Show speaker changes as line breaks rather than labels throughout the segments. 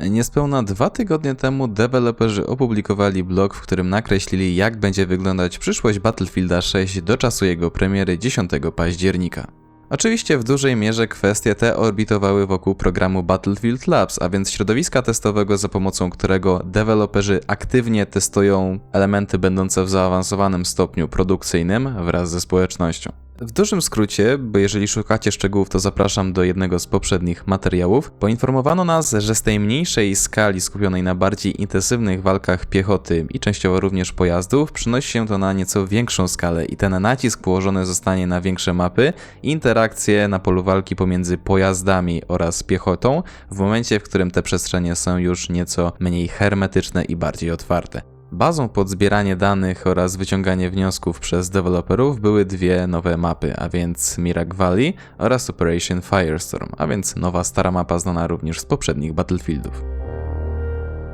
Niespełna dwa tygodnie temu deweloperzy opublikowali blog, w którym nakreślili jak będzie wyglądać przyszłość Battlefielda 6 do czasu jego premiery 10 października. Oczywiście w dużej mierze kwestie te orbitowały wokół programu Battlefield Labs, a więc środowiska testowego, za pomocą którego deweloperzy aktywnie testują elementy będące w zaawansowanym stopniu produkcyjnym wraz ze społecznością. W dużym skrócie, bo jeżeli szukacie szczegółów, to zapraszam do jednego z poprzednich materiałów. Poinformowano nas, że z tej mniejszej skali skupionej na bardziej intensywnych walkach piechoty i częściowo również pojazdów, przynosi się to na nieco większą skalę i ten nacisk położony zostanie na większe mapy interakcje na polu walki pomiędzy pojazdami oraz piechotą, w momencie, w którym te przestrzenie są już nieco mniej hermetyczne i bardziej otwarte. Bazą pod zbieranie danych oraz wyciąganie wniosków przez deweloperów były dwie nowe mapy, a więc Mirak Valley oraz Operation Firestorm, a więc nowa stara mapa znana również z poprzednich Battlefieldów.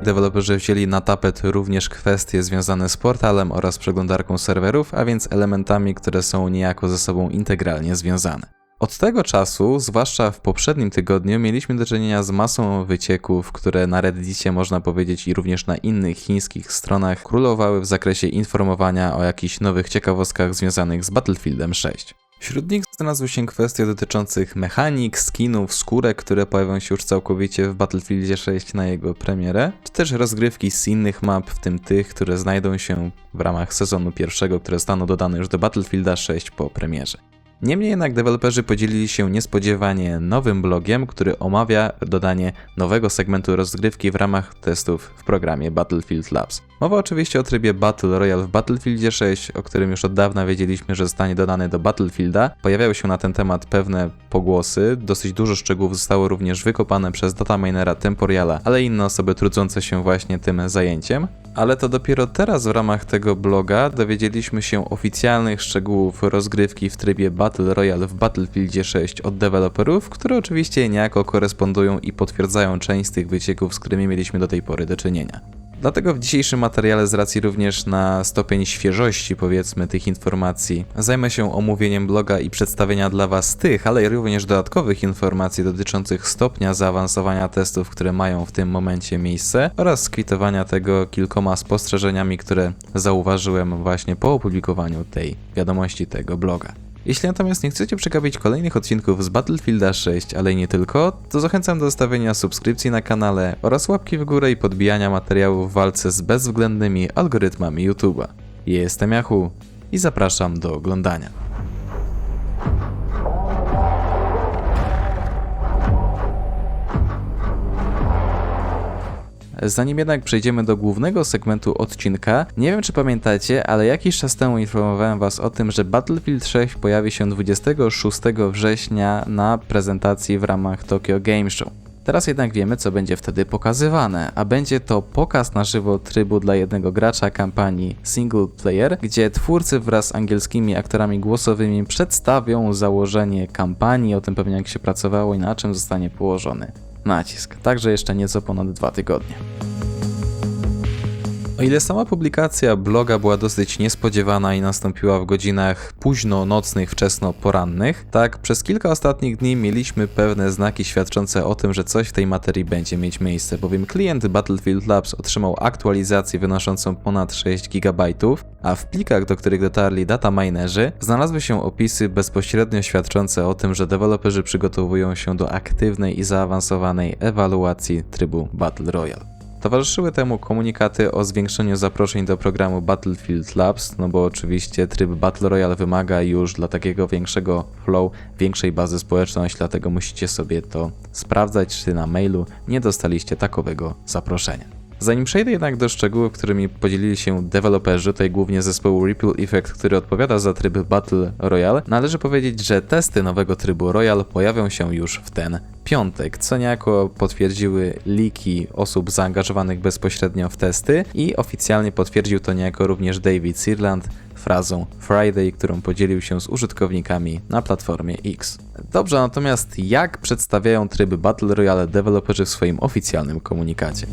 Deweloperzy wzięli na tapet również kwestie związane z portalem oraz przeglądarką serwerów, a więc elementami, które są niejako ze sobą integralnie związane. Od tego czasu, zwłaszcza w poprzednim tygodniu, mieliśmy do czynienia z masą wycieków, które na Reddicie można powiedzieć i również na innych chińskich stronach królowały w zakresie informowania o jakichś nowych ciekawostkach związanych z Battlefieldem 6. Wśród nich znalazły się kwestie dotyczących mechanik, skinów, skórek, które pojawią się już całkowicie w Battlefieldzie 6 na jego premierę, czy też rozgrywki z innych map, w tym tych, które znajdą się w ramach sezonu pierwszego, które zostaną dodane już do Battlefielda 6 po premierze. Niemniej jednak deweloperzy podzielili się niespodziewanie nowym blogiem, który omawia dodanie nowego segmentu rozgrywki w ramach testów w programie Battlefield Labs. Mowa oczywiście o trybie Battle Royale w Battlefieldzie 6, o którym już od dawna wiedzieliśmy, że zostanie dodany do Battlefielda. Pojawiały się na ten temat pewne pogłosy, dosyć dużo szczegółów zostało również wykopane przez dataminera Temporiala, ale inne osoby trudzące się właśnie tym zajęciem. Ale to dopiero teraz w ramach tego bloga dowiedzieliśmy się oficjalnych szczegółów rozgrywki w trybie Battle Royale w Battlefieldzie 6 od deweloperów, które oczywiście niejako korespondują i potwierdzają część z tych wycieków, z którymi mieliśmy do tej pory do czynienia. Dlatego w dzisiejszym materiale, z racji również na stopień świeżości, powiedzmy, tych informacji, zajmę się omówieniem bloga i przedstawienia dla Was tych, ale również dodatkowych informacji dotyczących stopnia zaawansowania testów, które mają w tym momencie miejsce oraz skwitowania tego kilkoma spostrzeżeniami, które zauważyłem właśnie po opublikowaniu tej wiadomości tego bloga. Jeśli natomiast nie chcecie przegapić kolejnych odcinków z Battlefielda 6, ale i nie tylko, to zachęcam do zostawienia subskrypcji na kanale oraz łapki w górę i podbijania materiałów w walce z bezwzględnymi algorytmami YouTube'a. Jestem Yahoo i zapraszam do oglądania. Zanim jednak przejdziemy do głównego segmentu odcinka, nie wiem czy pamiętacie, ale jakiś czas temu informowałem Was o tym, że Battlefield 6 pojawi się 26 września na prezentacji w ramach Tokyo Game Show. Teraz jednak wiemy, co będzie wtedy pokazywane, a będzie to pokaz na żywo trybu dla jednego gracza kampanii single player, gdzie twórcy wraz z angielskimi aktorami głosowymi przedstawią założenie kampanii, o tym pewnie jak się pracowało i na czym zostanie położony nacisk. Także jeszcze nieco ponad dwa tygodnie. O ile sama publikacja bloga była dosyć niespodziewana i nastąpiła w godzinach późno nocnych, wczesno porannych, tak przez kilka ostatnich dni mieliśmy pewne znaki świadczące o tym, że coś w tej materii będzie mieć miejsce, bowiem klient Battlefield Labs otrzymał aktualizację wynoszącą ponad 6 GB, a w plikach, do których dotarli dataminerzy, znalazły się opisy bezpośrednio świadczące o tym, że deweloperzy przygotowują się do aktywnej i zaawansowanej ewaluacji trybu Battle Royale. Towarzyszyły temu komunikaty o zwiększeniu zaproszeń do programu Battlefield Labs, no bo oczywiście tryb Battle Royale wymaga już dla takiego większego flow większej bazy społeczności, dlatego musicie sobie to sprawdzać, czy na mailu nie dostaliście takowego zaproszenia. Zanim przejdę jednak do szczegółów, którymi podzielili się deweloperzy, tutaj głównie zespołu Ripple Effect, który odpowiada za tryb Battle Royale, należy powiedzieć, że testy nowego trybu Royale pojawią się już w ten piątek, co niejako potwierdziły liki osób zaangażowanych bezpośrednio w testy i oficjalnie potwierdził to niejako również David Sirland frazą Friday, którą podzielił się z użytkownikami na platformie X. Dobrze, natomiast jak przedstawiają tryby Battle Royale deweloperzy w swoim oficjalnym komunikacie?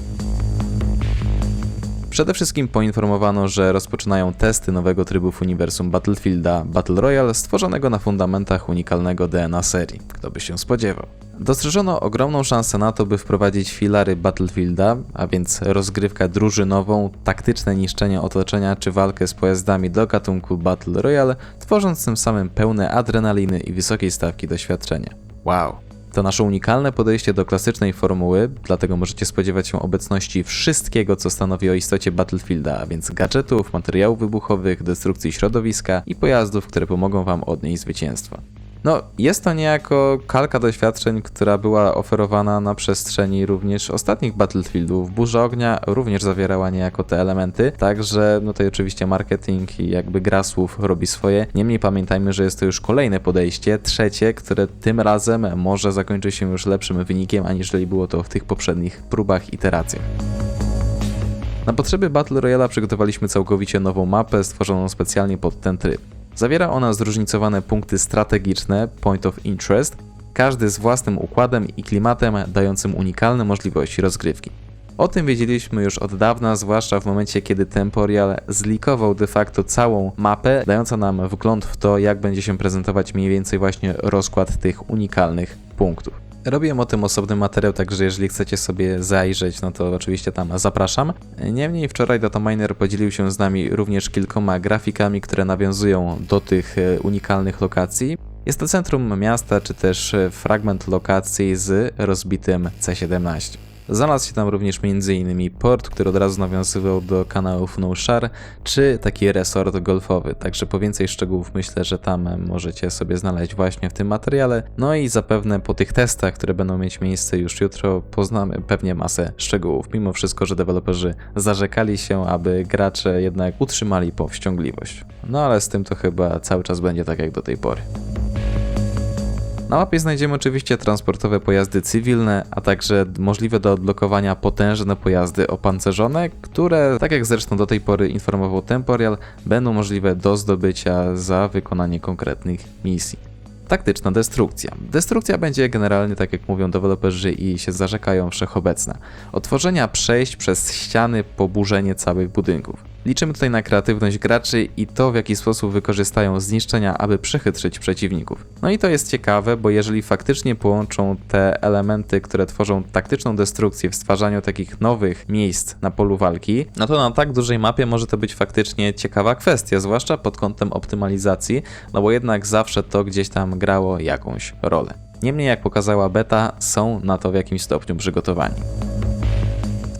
Przede wszystkim poinformowano, że rozpoczynają testy nowego trybu w uniwersum Battlefielda Battle Royale stworzonego na fundamentach unikalnego DNA serii. Kto by się spodziewał. Dostrzeżono ogromną szansę na to, by wprowadzić filary Battlefielda, a więc rozgrywkę drużynową, taktyczne niszczenie otoczenia czy walkę z pojazdami do gatunku Battle Royale, tworząc tym samym pełne adrenaliny i wysokiej stawki doświadczenia. Wow! To nasze unikalne podejście do klasycznej formuły, dlatego możecie spodziewać się obecności wszystkiego, co stanowi o istocie Battlefielda, a więc gadżetów, materiałów wybuchowych, destrukcji środowiska i pojazdów, które pomogą Wam odnieść zwycięstwo. No, jest to niejako kalka doświadczeń, która była oferowana na przestrzeni również ostatnich Battlefieldów. Burza Ognia również zawierała niejako te elementy, także no tutaj oczywiście marketing i jakby gra słów robi swoje. Niemniej pamiętajmy, że jest to już kolejne podejście, trzecie, które tym razem może zakończyć się już lepszym wynikiem, aniżeli było to w tych poprzednich próbach, iteracjach. Na potrzeby Battle Royale przygotowaliśmy całkowicie nową mapę stworzoną specjalnie pod ten tryb. Zawiera ona zróżnicowane punkty strategiczne, point of interest, każdy z własnym układem i klimatem dającym unikalne możliwości rozgrywki. O tym wiedzieliśmy już od dawna, zwłaszcza w momencie, kiedy Temporial zlikował de facto całą mapę, dająca nam wgląd w to, jak będzie się prezentować mniej więcej właśnie rozkład tych unikalnych punktów. Robiłem o tym osobny materiał, także jeżeli chcecie sobie zajrzeć, no to oczywiście tam zapraszam. Niemniej wczoraj Dataminer podzielił się z nami również kilkoma grafikami, które nawiązują do tych e, unikalnych lokacji. Jest to centrum miasta, czy też e, fragment lokacji z rozbitym C17. Znalazł się tam również m.in. port, który od razu nawiązywał do kanałów No Share, czy taki resort golfowy. Także po więcej szczegółów myślę, że tam możecie sobie znaleźć właśnie w tym materiale. No i zapewne po tych testach, które będą mieć miejsce już jutro, poznamy pewnie masę szczegółów. Mimo wszystko, że deweloperzy zarzekali się, aby gracze jednak utrzymali powściągliwość. No ale z tym to chyba cały czas będzie tak jak do tej pory. Na mapie znajdziemy oczywiście transportowe pojazdy cywilne, a także możliwe do odblokowania potężne pojazdy opancerzone, które, tak jak zresztą do tej pory informował Temporial, będą możliwe do zdobycia za wykonanie konkretnych misji. Taktyczna destrukcja. Destrukcja będzie generalnie, tak jak mówią deweloperzy i się zarzekają, wszechobecna. Otworzenia przejść przez ściany, poburzenie całych budynków. Liczymy tutaj na kreatywność graczy i to, w jaki sposób wykorzystają zniszczenia, aby przechytrzyć przeciwników. No i to jest ciekawe, bo jeżeli faktycznie połączą te elementy, które tworzą taktyczną destrukcję w stwarzaniu takich nowych miejsc na polu walki, no to na tak dużej mapie może to być faktycznie ciekawa kwestia, zwłaszcza pod kątem optymalizacji, no bo jednak zawsze to gdzieś tam grało jakąś rolę. Niemniej, jak pokazała beta, są na to w jakimś stopniu przygotowani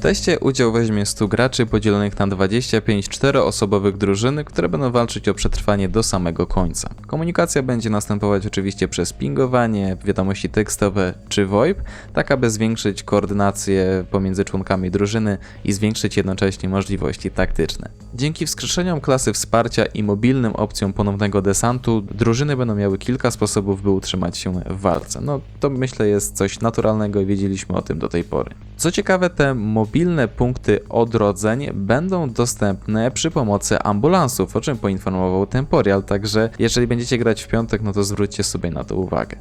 teście udział weźmie 100 graczy podzielonych na 25 czteroosobowych drużyny, które będą walczyć o przetrwanie do samego końca. Komunikacja będzie następować oczywiście przez pingowanie, wiadomości tekstowe czy VoIP, tak aby zwiększyć koordynację pomiędzy członkami drużyny i zwiększyć jednocześnie możliwości taktyczne. Dzięki wskrzeszeniom klasy wsparcia i mobilnym opcjom ponownego desantu, drużyny będą miały kilka sposobów, by utrzymać się w walce. No to myślę jest coś naturalnego i wiedzieliśmy o tym do tej pory. Co ciekawe, te mobilne punkty odrodzeń będą dostępne przy pomocy ambulansów, o czym poinformował Temporial, także jeżeli będziecie grać w piątek, no to zwróćcie sobie na to uwagę.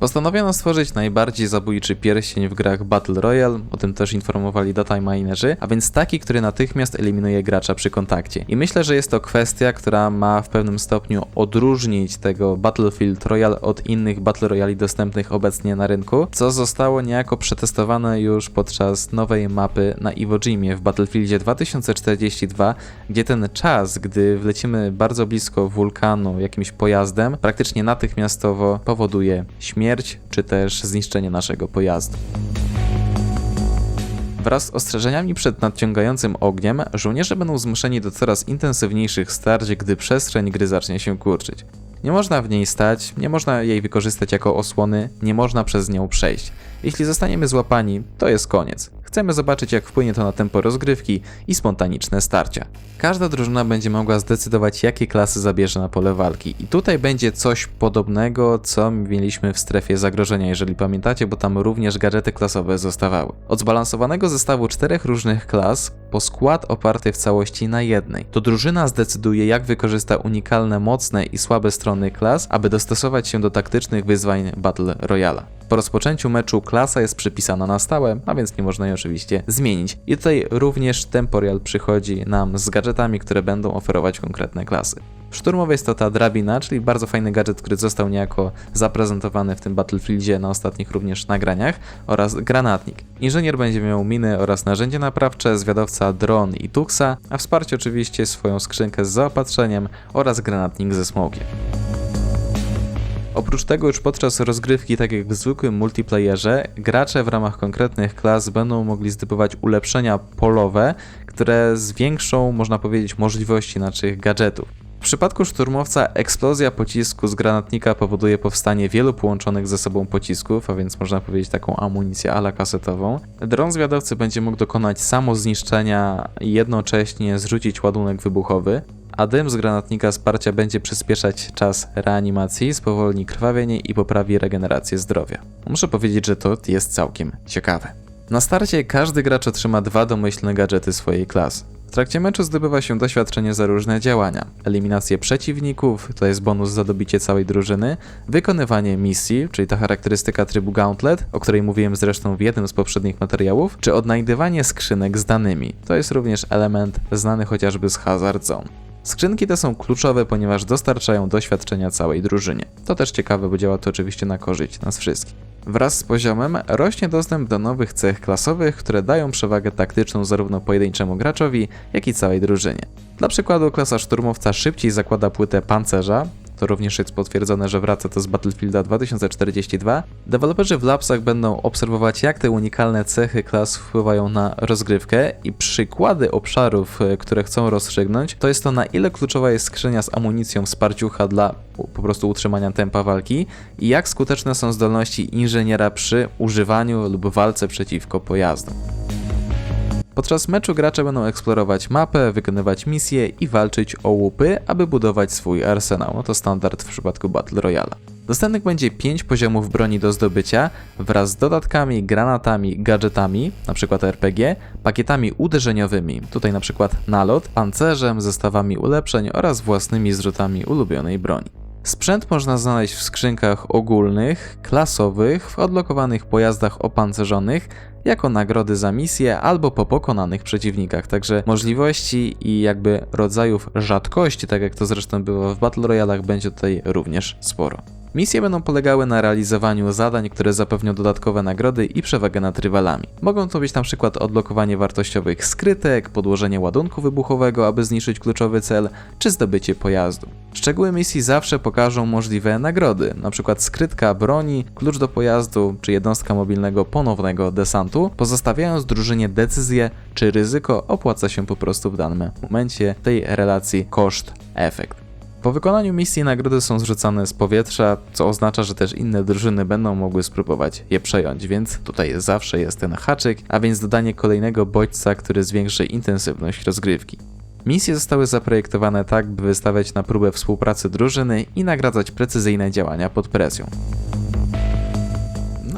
Postanowiono stworzyć najbardziej zabójczy pierścień w grach Battle Royale, o tym też informowali data minerzy, a więc taki, który natychmiast eliminuje gracza przy kontakcie. I myślę, że jest to kwestia, która ma w pewnym stopniu odróżnić tego Battlefield Royale od innych Battle Royale dostępnych obecnie na rynku, co zostało niejako przetestowane już podczas nowej mapy na Iwo Jimie w Battlefieldzie 2042, gdzie ten czas, gdy wlecimy bardzo blisko wulkanu jakimś pojazdem, praktycznie natychmiastowo powoduje śmierć śmierć czy też zniszczenie naszego pojazdu. Wraz z ostrzeżeniami przed nadciągającym ogniem, żołnierze będą zmuszeni do coraz intensywniejszych starć, gdy przestrzeń gry zacznie się kurczyć. Nie można w niej stać, nie można jej wykorzystać jako osłony, nie można przez nią przejść. Jeśli zostaniemy złapani, to jest koniec. Chcemy zobaczyć, jak wpłynie to na tempo rozgrywki i spontaniczne starcia. Każda drużyna będzie mogła zdecydować, jakie klasy zabierze na pole walki. I tutaj będzie coś podobnego, co mieliśmy w strefie zagrożenia, jeżeli pamiętacie, bo tam również gadżety klasowe zostawały. Od zbalansowanego zestawu czterech różnych klas po skład oparty w całości na jednej. To drużyna zdecyduje, jak wykorzysta unikalne, mocne i słabe strony klas, aby dostosować się do taktycznych wyzwań Battle Royala. Po rozpoczęciu meczu klasa jest przypisana na stałe, a więc nie można jej oczywiście zmienić. I tutaj również Temporial przychodzi nam z gadżetami, które będą oferować konkretne klasy. Szturmowy jest to ta drabina, czyli bardzo fajny gadżet, który został niejako zaprezentowany w tym Battlefieldzie na ostatnich również nagraniach oraz granatnik. Inżynier będzie miał miny oraz narzędzie naprawcze, zwiadowca dron i tuksa, a wsparcie oczywiście swoją skrzynkę z zaopatrzeniem oraz granatnik ze smokiem. Oprócz tego już podczas rozgrywki, tak jak w zwykłym multiplayerze, gracze w ramach konkretnych klas będą mogli zdobywać ulepszenia polowe, które zwiększą, można powiedzieć, możliwości naszych gadżetów. Przypadku szturmowca eksplozja pocisku z granatnika powoduje powstanie wielu połączonych ze sobą pocisków, a więc można powiedzieć taką amunicję ala kasetową. Dron zwiadowcy będzie mógł dokonać samozniszczenia i jednocześnie zrzucić ładunek wybuchowy, a dym z granatnika wsparcia będzie przyspieszać czas reanimacji, spowolni krwawienie i poprawi regenerację zdrowia. Muszę powiedzieć, że to jest całkiem ciekawe. Na starcie każdy gracz otrzyma dwa domyślne gadżety swojej klasy. W trakcie meczu zdobywa się doświadczenie za różne działania. Eliminację przeciwników, to jest bonus za dobicie całej drużyny, wykonywanie misji, czyli ta charakterystyka trybu Gauntlet, o której mówiłem zresztą w jednym z poprzednich materiałów, czy odnajdywanie skrzynek z danymi. To jest również element znany chociażby z Hazard Zone. Skrzynki te są kluczowe, ponieważ dostarczają doświadczenia całej drużynie. To też ciekawe, bo działa to oczywiście na korzyść nas wszystkich. Wraz z poziomem rośnie dostęp do nowych cech klasowych, które dają przewagę taktyczną zarówno pojedynczemu graczowi, jak i całej drużynie. Dla przykładu klasa szturmowca szybciej zakłada płytę pancerza, to również jest potwierdzone, że wraca to z Battlefielda 2042. Deweloperzy w Labsach będą obserwować, jak te unikalne cechy klas wpływają na rozgrywkę i przykłady obszarów, e, które chcą rozstrzygnąć, to jest to na ile kluczowa jest skrzynia z amunicją wsparciucha dla po prostu utrzymania tempa walki i jak skuteczne są zdolności inżyniera przy używaniu lub walce przeciwko pojazdom. Podczas meczu gracze będą eksplorować mapę, wykonywać misje i walczyć o łupy, aby budować swój arsenał. No to standard w przypadku Battle Royale. Dostępnych będzie 5 poziomów broni do zdobycia wraz z dodatkami, granatami, gadżetami, np. RPG, pakietami uderzeniowymi, tutaj np. nalot, pancerzem, zestawami ulepszeń oraz własnymi zrzutami ulubionej broni. Sprzęt można znaleźć w skrzynkach ogólnych, klasowych, w odblokowanych pojazdach opancerzonych, jako nagrody za misję albo po pokonanych przeciwnikach. Także możliwości i jakby rodzajów rzadkości, tak jak to zresztą było w Battle Royalach, będzie tutaj również sporo. Misje będą polegały na realizowaniu zadań, które zapewnią dodatkowe nagrody i przewagę nad rywalami. Mogą to być na przykład odblokowanie wartościowych skrytek, podłożenie ładunku wybuchowego, aby zniszczyć kluczowy cel, czy zdobycie pojazdu. Szczegóły misji zawsze pokażą możliwe nagrody, np. skrytka broni, klucz do pojazdu, czy jednostka mobilnego ponownego desantu, pozostawiając drużynie decyzję, czy ryzyko opłaca się po prostu w danym momencie tej relacji koszt-efekt. Po wykonaniu misji nagrody są zrzucane z powietrza, co oznacza, że też inne drużyny będą mogły spróbować je przejąć, więc tutaj zawsze jest ten haczyk, a więc dodanie kolejnego bodźca, który zwiększy intensywność rozgrywki. Misje zostały zaprojektowane tak, by wystawiać na próbę współpracy drużyny i nagradzać precyzyjne działania pod presją.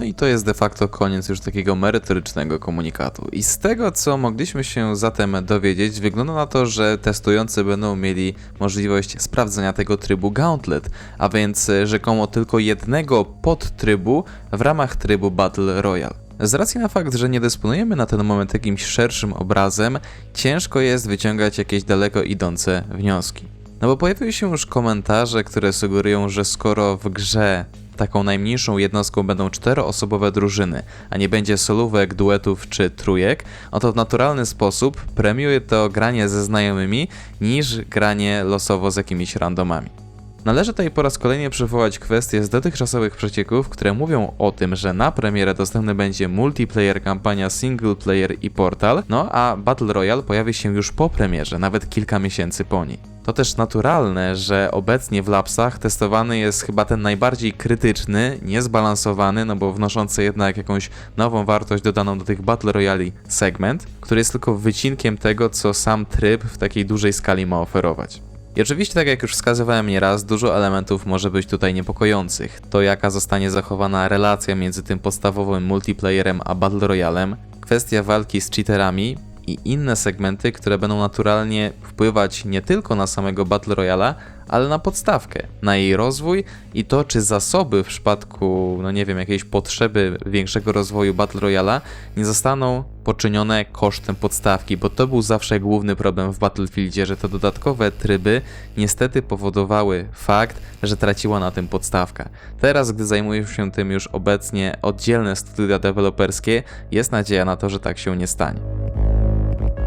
I to jest de facto koniec już takiego merytorycznego komunikatu. I z tego, co mogliśmy się zatem dowiedzieć, wygląda na to, że testujący będą mieli możliwość sprawdzenia tego trybu Gauntlet, a więc rzekomo tylko jednego podtrybu w ramach trybu Battle Royale. Z racji na fakt, że nie dysponujemy na ten moment jakimś szerszym obrazem, ciężko jest wyciągać jakieś daleko idące wnioski. No bo pojawiły się już komentarze, które sugerują, że skoro w grze taką najmniejszą jednostką będą czteroosobowe drużyny, a nie będzie solówek, duetów czy trójek, oto w naturalny sposób premiuje to granie ze znajomymi niż granie losowo z jakimiś randomami. Należy tutaj po raz kolejny przywołać kwestię z dotychczasowych przecieków, które mówią o tym, że na premierę dostępny będzie multiplayer, kampania single player i portal, no a Battle Royale pojawi się już po premierze, nawet kilka miesięcy po niej. To też naturalne, że obecnie w Lapsach testowany jest chyba ten najbardziej krytyczny, niezbalansowany, no bo wnoszący jednak jakąś nową wartość dodaną do tych Battle Royale segment, który jest tylko wycinkiem tego, co sam tryb w takiej dużej skali ma oferować. I oczywiście, tak jak już wskazywałem nieraz, dużo elementów może być tutaj niepokojących. To jaka zostanie zachowana relacja między tym podstawowym multiplayerem a Battle Royalem, kwestia walki z cheaterami i inne segmenty, które będą naturalnie wpływać nie tylko na samego Battle Royala, ale na podstawkę, na jej rozwój i to, czy zasoby w przypadku, no nie wiem, jakiejś potrzeby większego rozwoju Battle Royala nie zostaną poczynione kosztem podstawki, bo to był zawsze główny problem w Battlefieldzie, że te dodatkowe tryby niestety powodowały fakt, że traciła na tym podstawka. Teraz, gdy zajmują się tym już obecnie oddzielne studia deweloperskie, jest nadzieja na to, że tak się nie stanie.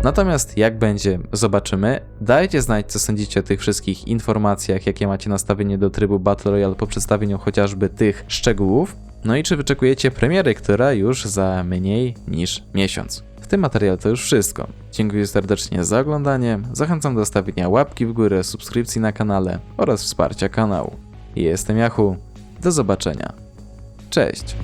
Natomiast jak będzie, zobaczymy. Dajcie znać, co sądzicie o tych wszystkich informacjach, jakie macie nastawienie do trybu Battle Royale po przedstawieniu chociażby tych szczegółów. No i czy wyczekujecie premiery, która już za mniej niż miesiąc. W tym materiale to już wszystko. Dziękuję serdecznie za oglądanie. Zachęcam do stawienia łapki w górę, subskrypcji na kanale oraz wsparcia kanału. Jestem Yahoo. Do zobaczenia. Cześć.